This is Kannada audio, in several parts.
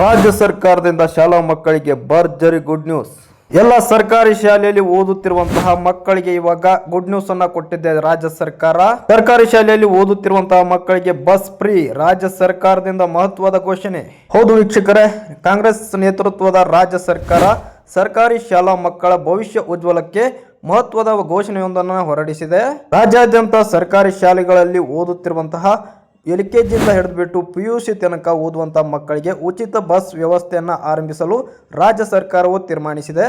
ರಾಜ್ಯ ಸರ್ಕಾರದಿಂದ ಶಾಲಾ ಮಕ್ಕಳಿಗೆ ಭರ್ಜರಿ ಗುಡ್ ನ್ಯೂಸ್ ಎಲ್ಲ ಸರ್ಕಾರಿ ಶಾಲೆಯಲ್ಲಿ ಓದುತ್ತಿರುವಂತಹ ಮಕ್ಕಳಿಗೆ ಇವಾಗ ಗುಡ್ ನ್ಯೂಸ್ ಅನ್ನ ಕೊಟ್ಟಿದೆ ರಾಜ್ಯ ಸರ್ಕಾರ. ಸರ್ಕಾರಿ ಶಾಲೆಯಲ್ಲಿ ಓದುತ್ತಿರುವಂತಹ ಮಕ್ಕಳಿಗೆ ಬಸ್ ಫ್ರೀ ರಾಜ್ಯ ಸರ್ಕಾರದಿಂದ ಮಹತ್ವದ ಘೋಷಣೆ. ಹೌದು ವೀಕ್ಷಕರೇ, ಕಾಂಗ್ರೆಸ್ ನೇತೃತ್ವದ ರಾಜ್ಯ ಸರ್ಕಾರ ಸರ್ಕಾರಿ ಶಾಲಾ ಮಕ್ಕಳ ಭವಿಷ್ಯ ಉಜ್ವಲಕ್ಕೆ ಮಹತ್ವದ ಘೋಷಣೆಯೊಂದನ್ನು ಹೊರಡಿಸಿದೆ. ರಾಜ್ಯಾದ್ಯಂತ ಸರ್ಕಾರಿ ಶಾಲೆಗಳಲ್ಲಿ ಓದುತ್ತಿರುವಂತಹ ಎಲ್ ಕೆ ಜಿಯಿಂದ ಹಿಡಿದುಬಿಟ್ಟು ಪಿ ಯು ಸಿ ತನಕ ಓದುವಂಥ ಮಕ್ಕಳಿಗೆ ಉಚಿತ ಬಸ್ ವ್ಯವಸ್ಥೆಯನ್ನು ಆರಂಭಿಸಲು ರಾಜ್ಯ ಸರ್ಕಾರವು ತೀರ್ಮಾನಿಸಿದೆ.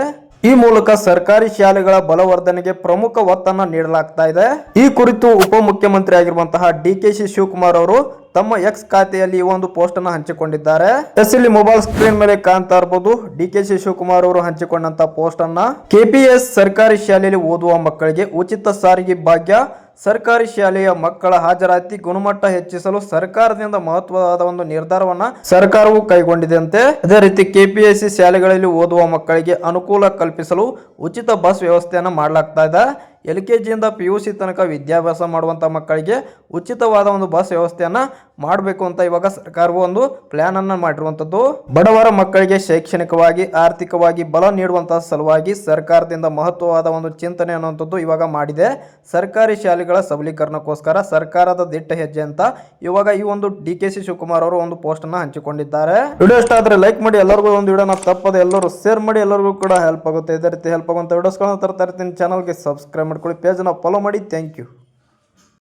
ಈ ಮೂಲಕ ಸರ್ಕಾರಿ ಶಾಲೆಗಳ ಬಲವರ್ಧನೆಗೆ ಪ್ರಮುಖ ಒತ್ತನ್ನು ನೀಡಲಾಗ್ತಾ ಇದೆ. ಈ ಕುರಿತು ಉಪಮುಖ್ಯಮಂತ್ರಿ ಆಗಿರುವಂತಹ ಡಿ ಕೆ ಶಿ ಶಿವಕುಮಾರ್ ಅವರು ತಮ್ಮ ಎಕ್ಸ್ ಖಾತೆಯಲ್ಲಿ ಈ ಒಂದು ಪೋಸ್ಟ್ ಅನ್ನು ಹಂಚಿಕೊಂಡಿದ್ದಾರೆ. ಎಸ್ ಮೊಬೈಲ್ ಸ್ಕ್ರೀನ್ ಮೇಲೆ ಕಾಣ್ತಾ ಇರಬಹುದು ಡಿ ಕೆ ಶಿ ಶಿವಕುಮಾರ್ ಅವರು ಹಂಚಿಕೊಂಡಂತ ಪೋಸ್ಟ್ ಅನ್ನ. ಕೆಪಿಎಸ್ ಸರ್ಕಾರಿ ಶಾಲೆಯಲ್ಲಿ ಓದುವ ಮಕ್ಕಳಿಗೆ ಉಚಿತ ಸಾರಿಗೆ ಭಾಗ್ಯ ಸರ್ಕಾರಿ ಶಾಲೆಯ ಮಕ್ಕಳ ಹಾಜರಾತಿ ಗುಣಮಟ್ಟ ಹೆಚ್ಚಿಸಲು ಸರ್ಕಾರದಿಂದ ಮಹತ್ವದ ಒಂದು ನಿರ್ಧಾರವನ್ನ ಸರ್ಕಾರವು ಕೈಗೊಂಡಿದೆಯಂತೆ ಅದೇ ರೀತಿ ಕೆಪಿಎಸ್ಸಿ ಶಾಲೆಗಳಲ್ಲಿ ಓದುವ ಮಕ್ಕಳಿಗೆ ಅನುಕೂಲ ಕಲ್ಪಿಸಲು ಉಚಿತ ಬಸ್ ವ್ಯವಸ್ಥೆಯನ್ನು ಮಾಡಲಾಗ್ತಾ ಇದೆ. ಎಲ್ ಕೆ ಜಿಯಿಂದ ಪಿ ಯು ಸಿ ತನಕ ವಿದ್ಯಾಭ್ಯಾಸ ಮಾಡುವಂಥ ಮಕ್ಕಳಿಗೆ ಉಚಿತವಾದ ಒಂದು ಬಸ್ ವ್ಯವಸ್ಥೆಯನ್ನು ಮಾಡಬೇಕು ಅಂತ ಇವಾಗ ಸರ್ಕಾರವು ಒಂದು ಪ್ಲಾನ್ ಅನ್ನು ಮಾಡಿರುವಂಥದ್ದು ಬಡವರ ಮಕ್ಕಳಿಗೆ ಶೈಕ್ಷಣಿಕವಾಗಿ, ಆರ್ಥಿಕವಾಗಿ ಬಲ ನೀಡುವಂತಹ ಸಲುವಾಗಿ ಸರ್ಕಾರದಿಂದ ಮಹತ್ವವಾದ ಒಂದು ಚಿಂತನೆ ಅನ್ನುವಂಥದ್ದು ಇವಾಗ ಮಾಡಿದೆ. ಸರ್ಕಾರಿ ಶಾಲೆಗಳ ಸಬಲೀಕರಣಕ್ಕೋಸ್ಕರ ಸರ್ಕಾರದ ದಿಟ್ಟ ಹೆಜ್ಜೆ ಅಂತ ಇವಾಗ ಈ ಒಂದು ಡಿ ಕೆ ಸಿ ಶಿವಕುಮಾರ್ ಅವರು ಒಂದು ಪೋಸ್ಟ್ ಅನ್ನ ಹಂಚಿಕೊಂಡಿದ್ದಾರೆ. ವಿಡಿಯೋ ಇಷ್ಟ ಆದರೆ ಲೈಕ್ ಮಾಡಿ, ಎಲ್ಲರಿಗೂ ಒಂದು ವಿಡಿಯೋನ ತಪ್ಪದೆ ಎಲ್ಲರೂ ಶೇರ್ ಮಾಡಿ, ಎಲ್ಲರಿಗೂ ಕೂಡ ಹೆಲ್ಪ್ ಆಗುತ್ತೆ. ಇದೇ ರೀತಿ ಹೆಲ್ಪ್ ಆಗುವಂಥ ವಿಡಿಯೋಸ್ಗಳನ್ನ ತರ್ತಾ ಇರ್ತೀನಿ. ಚಾನಲ್ಗೆ ಸಬ್ಸ್ಕ್ರೈಬ್ ಮಾಡ್ಕೊಳ್ಳಿ ಪೇಜನ್ನ ಫಾಲೋ ಮಾಡಿ ಥ್ಯಾಂಕ್ ಯು